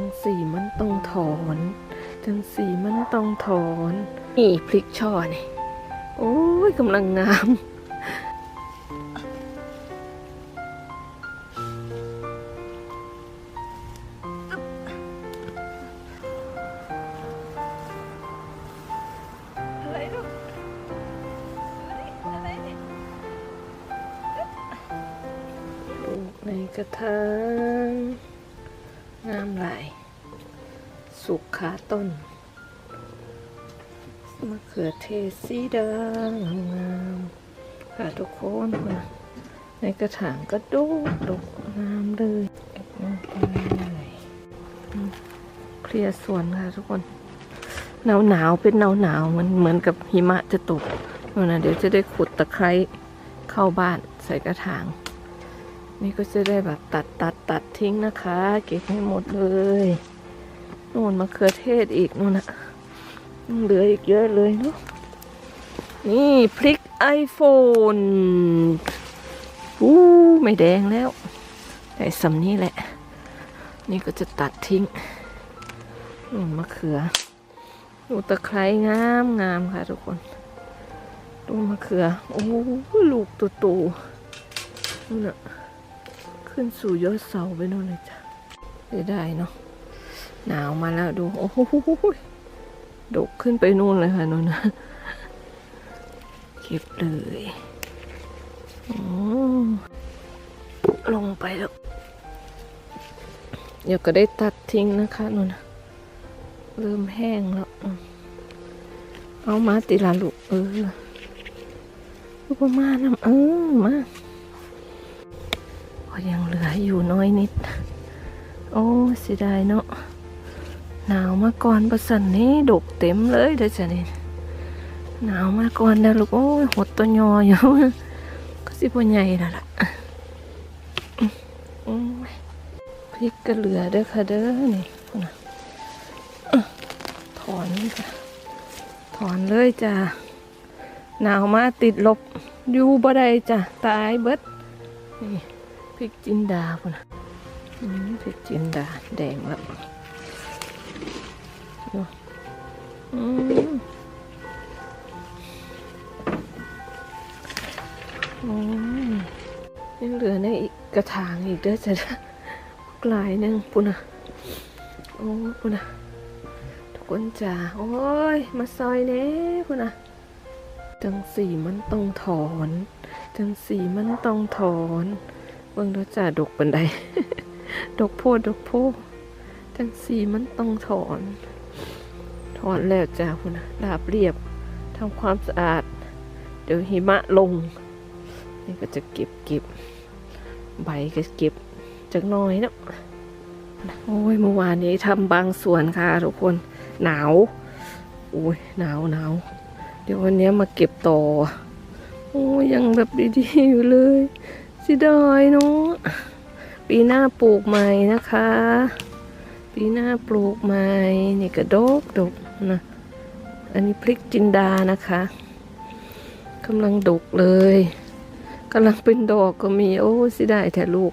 จังสีมันต้องถอน จังสีมันต้องถอน นี่พริกช่อนี่ โอ้ยกำลังงาม อะไรลูกอะไรเนี่ยปลูกในกระถาง งามหลาย สุกขาต้น มะเขือเทศสีแดงงามค่ะทุกคนค่ะในกระถางก็ดกดกงามเลยเก็บลงไปอืมเคลียร์สวนค่ะทุกคน หนาวหนาวเป็นหนาวหนาวมันเหมือนกับหิมะจะตกนะเดี๋ยวจะได้ขุดตะไคร้เข้าบ้านใส่กระถาง นี่ก็จะได้แบบตัดตัดตัดทิ้งนะคะ เก็บให้หมดเลยนู่นมะเขือเทศอีกนู่นนะเหลืออีกเยอะเลยเนาะนี่พริกไอโฟนอู้ไม่แดงแล้วไอ้สำนี้แหละ นี่ก็จะตัดทิ้งนู่นมะเขือดูตะไคร้งามงามค่ะทุกคนดูมะเขือ โอ้ลูกตัวโตนู่นะ ขึ้นสู่ยอดเสาไปนู่นเลยจ้ะได้ได้เนาะหนาวมาแล้วดู โอ้โหดกขึ้นไปนู่นเลยค่ะนู่นนะเก็บเลยออลงไปแล้ว เดี๋ยวก็ได้ตัดทิ้งนะคะนู่นนะเริ่มแห้งแล้ว เอามาติลาลูกเออลูกประมาณน้ำเออมาก ยังเหลืออยู่น้อยนิด โอ้เสียดายเนาะหนาวมาก่อนประสันนี้ดกเต็มเลยเด้อจ้ะนี่หนาวมาก่อนเด้อลูกโอ้ยหดตัวยออยู่ก็สิบ่ใหญ่ล้วล่ะพริกก็เหลือเด้อค่ะเด้อนี่นะถอนจ้ะถอนเลยจ้ะหนาวมาติดลบอยู่บ่ได้จ้ะตายเบิดนี่ พริกจินดาพุ่นนะพริกจินดา แดงแล้วดูอืมอ้ยยังเหลือในอีกกระถางอีกเด้อจ้ะกลายหนึงพุ่นนะโอ้พุ่นนะทุกคนจ้าโอ้ย มาซอยเน่พุ่นนะจังสีมันต้องถอน จังสีมันต้องถอน บิ่งดูจ้าดกบันไดดกโพดดกโพดจังสีมันต้องถอน ถอนแล้วจ้าพุ่นน่ะลาบเรียบทำความสะอาด เดี๋ยวหิมะลง นี่ก็จะเก็บเก็บใบก็เก็บจากน้อยเนาะโอ้ยเมื่อวานนี้ทำบางส่วนค่ะทุกคนหนาวโอ้ยหนาวหนาวเดี๋ยววันนี้มาเก็บต่อ โอ้ยยังแบบดีๆอยู่เลย สิดายเนาะปีหน้าปลูกใหม่นะคะ ปีหน้าปลูกใหม่นี่กระดกดกนะอันนี้พริกจินดานะคะกำลังดกเลยกำลังเป็นดอกก็มีโอ้สิได้แท้ลูก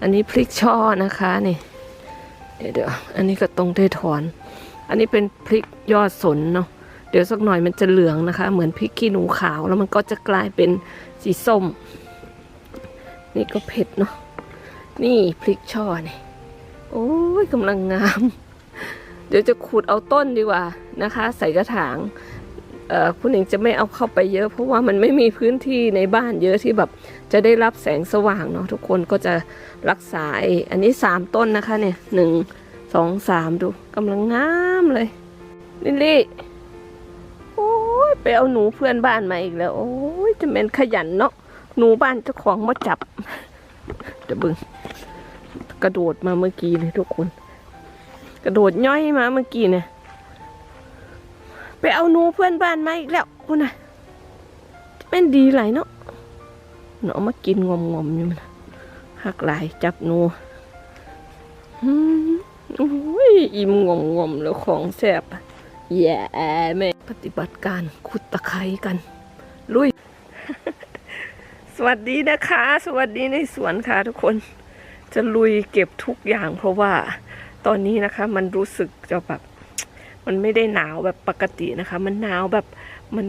อันนี้พริกช่อนะคะนี่เดี๋ยวเดี๋ยวอันนี้ก็ต้องได้ถอน อันนี้เป็นพริกยอดสนเนาะเดี๋ยวสักหน่อยมันจะเหลืองนะคะ เหมือนพริกขี้หนูขาวแล้วมันก็จะกลายเป็นสีส้ม นี่ก็เผ็ดเนาะนี่พริกช่อนี่โอ้ยกำลังงาม เดี๋ยวจะขูดเอาต้นดีกว่านะคะ ใส่กระถางเอ่อคุณเองจะไม่เอาเข้าไปเยอะ เพราะว่ามันไม่มีพื้นที่ในบ้านเยอะที่แบบจะได้รับแสงสว่างเนาะทุกคนก็จะรักษาอันนี้สามต้นนะคะเนี่ยหนึ่งสองสามดูกำลังงามเลยลิลลี่โอ้ยไปเอาหนูเพื่อนบ้านมาอีกแล้ว โอ้ยจะเป็นขยันเนาะ หนูบ้านเจ้าของมาจับเดี๋ยวบึงกระโดดมาเมื่อกี้เลยทุกคน กระโดดย่อยมาเมื่อกี้เนี่ย ไปเอาหนูเพื่อนบ้านมาอีกแล้วคุณน่ะเป็นดีไหลเนาะหนูเอามากินงอมๆอยู่มันะหักหลายจับหนูอืมโอ้ยอิ่มงอมๆแล้วของแซ่บอะแย่แม่ปฏิบัติการขุดตะไคร้กัน ลุย สวัสดีนะคะ สวัสดีในสวนค่ะทุกคนจะลุยเก็บทุกอย่างเพราะว่าตอนนี้นะคะ มันรู้สึกจะแบบ มันไม่ได้หนาวแบบปกตินะคะ มันหนาวแบบมัน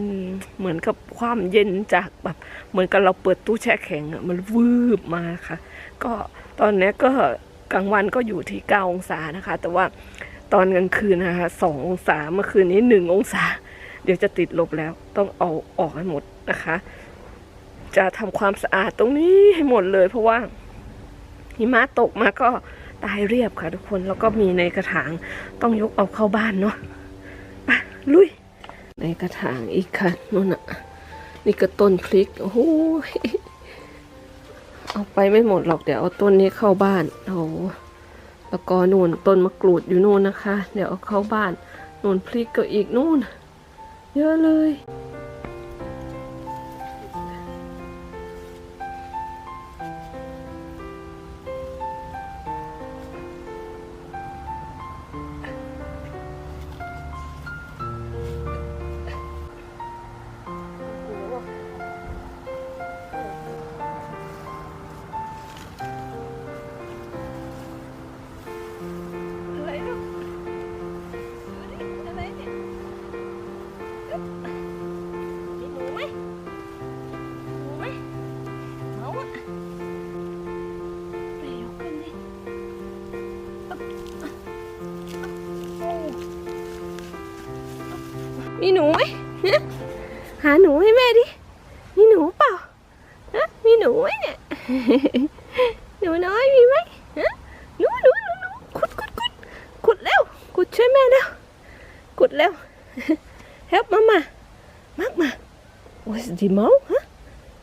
เหมือนกับความเย็นจากแบบ เหมือนกับเราเปิดตู้แช่แข็งอะมันวืบมาค่ะ ก็ตอนนี้ก็กลางวันก็อยู่ที่9องศานะคะ แต่ว่าตอนกลางคืนนะคะสององศาเมื่อคืนนี้หนึ่งองศา เดี๋ยวจะติดลบแล้วต้องเอาออกให้หมดนะคะ จะทำความสะอาดตรงนี้ให้หมดเลย เพราะว่าหิมะตกมาก็ตายเรียบค่ะทุกคนแล้วก็มีในกระถางต้องยกเอาเข้าบ้านเนาะไปลุย ในกระถางอีกค่ะนู่นน่ะนี่ก็ต้นพริกโอ้โหเอาไปไม่หมดหรอกเดี๋ยวเอาต้นนี้เข้าบ้านโอ้แล้วก็นู่นต้นมะกรูดอยู่นู่นนะคะ เดี๋ยวเอาเข้าบ้านนู่นพริกก็อีกนู่น เยอะเลย มีหนูไหมฮะหาหนูให้แม่ดิ มีหนูเปล่าฮะมีหนูไหมเนี่ยหนูน้อยมีไหมฮะหนูหนูหนูหนูขุดขุดขุดขุดเร็วขุดช่วยแม่เร็วขุดเร็ว help mama มากมา what's the mouth ฮะ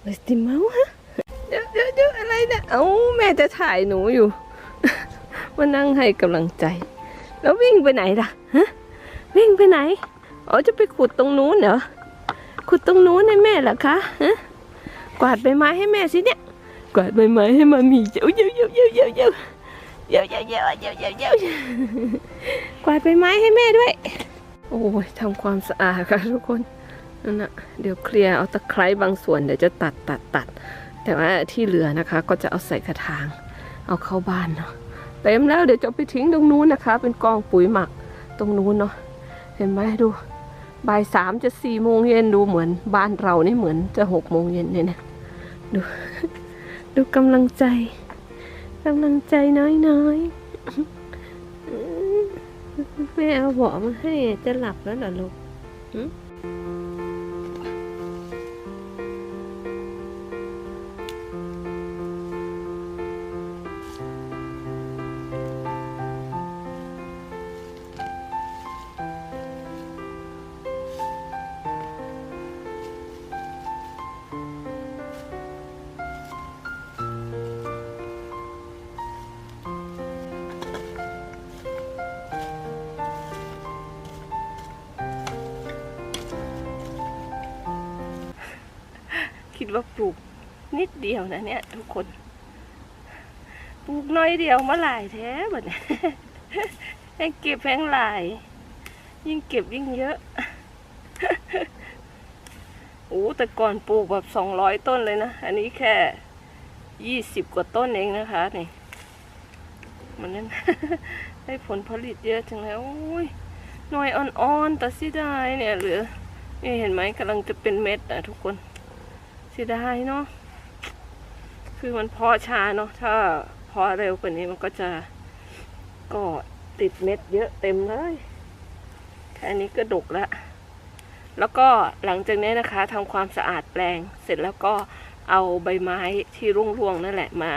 what's the mouth ฮะเดี๋ยวเดี๋ยวเดี๋ยวอะไรเนี่ยเอ้าแม่จะถ่ายหนูอยู่มานั่งให้กำลังใจ แล้ววิ่งไปไหนล่ะฮะวิ่งไปไหน อ๋อจะไปขุดตรงนู้นเหรอ ขุดตรงนู้นให้แม่เหรอคะฮะกวาดใบไม้ให้แม่สิเนี่ย กวาดใบไม้ให้มามีเยอะเยอะเยอะเยอะเยอะเยอะเยอะเยอะเยอะเยอะเยอะเยอะกวาดใบไม้ให้แม่ด้วย โอ้ยทำความสะอาดค่ะทุกคนนั่นนะเดี๋ยวเคลียร์เอาตะไคร้บางส่วนเดี๋ยวจะตัดตัดตัด แต่ว่าที่เหลือนะคะก็จะเอาใส่กระถาง เอาเข้าบ้านเนาะเต็มแล้วเดี๋ยวจะไปทิ้งตรงนู้นนะคะ เป็นกองปุ๋ยหมักตรงนู้นเนาะเห็นไหมดู บ่ายสามจะสี่โมงเย็นดูเหมือนบ้านเรานี่เหมือนจะหกโมงเย็นเนี่ยนะดู ดูกำลังใจกำลังใจน้อยๆแม่เอาเบาะมาให้จะหลับแล้วเหรอลูก คิดว่าปลูกนิดเดียวนะเนี่ย ทุกคน ปลูกน้อยเดียวมาหลายแท้แบบนี้ให้เก็บแพงหลาย ยิ่งเก็บยิ่งเยอะโอ้แต่ก่อนปลูกแบบสองร้อยต้นเลยนะ อันนี้แค่ยี่สิบกว่าต้นเองนะคะนี่มันนั้นได้ผลผลิตเยอะจังเลยโอ้ยหน่อยอ่อนๆแต่สิได้เนี่ยเหลือนี่เห็นไหมกำลังจะเป็นเม็ดนะทุกคน เสียดายเนาะคือมันเพาะช้าเนาะถ้าเพาะเร็วกว่านี้มันก็จะก็ติดเม็ดเยอะเต็มเลยแค่นี้ก็ดกแล้วแล้วก็หลังจากนี้นะคะทำความสะอาดแปลงเสร็จแล้วก็เอาใบไม้ที่ร่วงๆนั่นแหละมา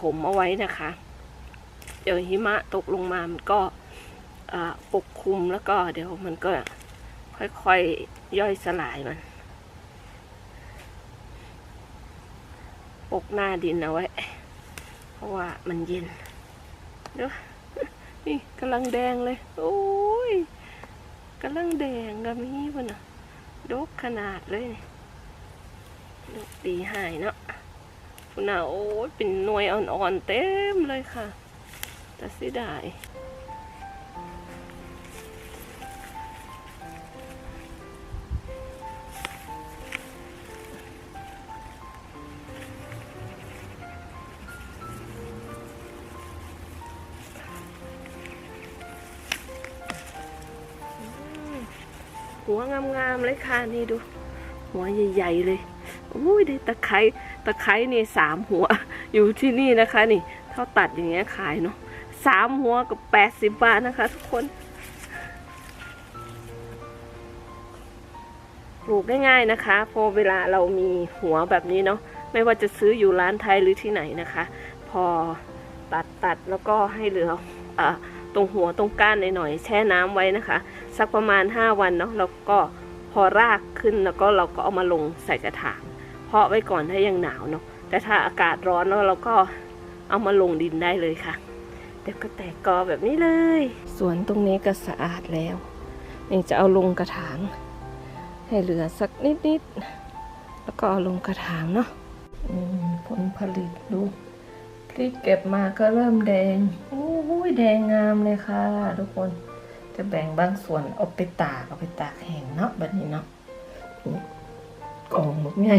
ถมเอาไว้นะคะ เดี๋ยวหิมะตกลงมามันก็ปกคลุมแล้วก็เดี๋ยวมันก็ค่อยๆย่อยสลายมัน ปกหน้าดินเอาไว้ เพราะว่ามันเย็นเดี๋ยวนี่กำลังแดงเลย โอ้ยกำลังแดงกับมีวะนะดกขนาดเลยนี่ดกดีหายเนาะคุณน่ะโอ้ยเป็นหน่วยอ่อนๆเต็มเลยค่ะ แต่เสียดาย หัวงามๆเลยค่ะนี่ดู หัวใหญ่ๆเลยอุ้ยได้ตะไคร้ตะไคร้นี่สามหัว อยู่ที่นี่นะคะ นี่เขาตัดอย่างเงี้ยขายเนาะสามหัวกับแปดสิบบาทนะคะ ทุกคน ปลูกง่ายๆนะคะ พอเวลาเรามีหัวแบบนี้เนาะไม่ว่าจะซื้ออยู่ร้านไทยหรือที่ไหนนะคะ พอตัดตัดแล้วก็ให้เหลืออา ตรงหัวตรงก้านหน่อยๆแช่น้ำไว้นะคะ สักประมาณ 5 วันเนาะแล้วก็พอรากขึ้นแล้วก็เราก็เอามาลงใส่กระถางเพาะไว้ก่อนถ้ายังหนาวเนาะแต่ถ้าอากาศร้อนแล้วเราก็เอามาลงดินได้เลยค่ะเดี๋ยวก็แตกกอแบบนี้เลย สวนตรงนี้ก็สะอาดแล้วนี่จะเอาลงกระถางให้เหลือสักนิดๆแล้วก็เอาลงกระถางเนาะผลผลิตดู พริกเก็บมาก็เริ่มแดงโอ้ยแดงงามเลยค่ะ ทุกคนจะแบ่งบางส่วนเอาไปตากเอาไปตากแห้งเนาะแบบนี้เนาะกองหมดไง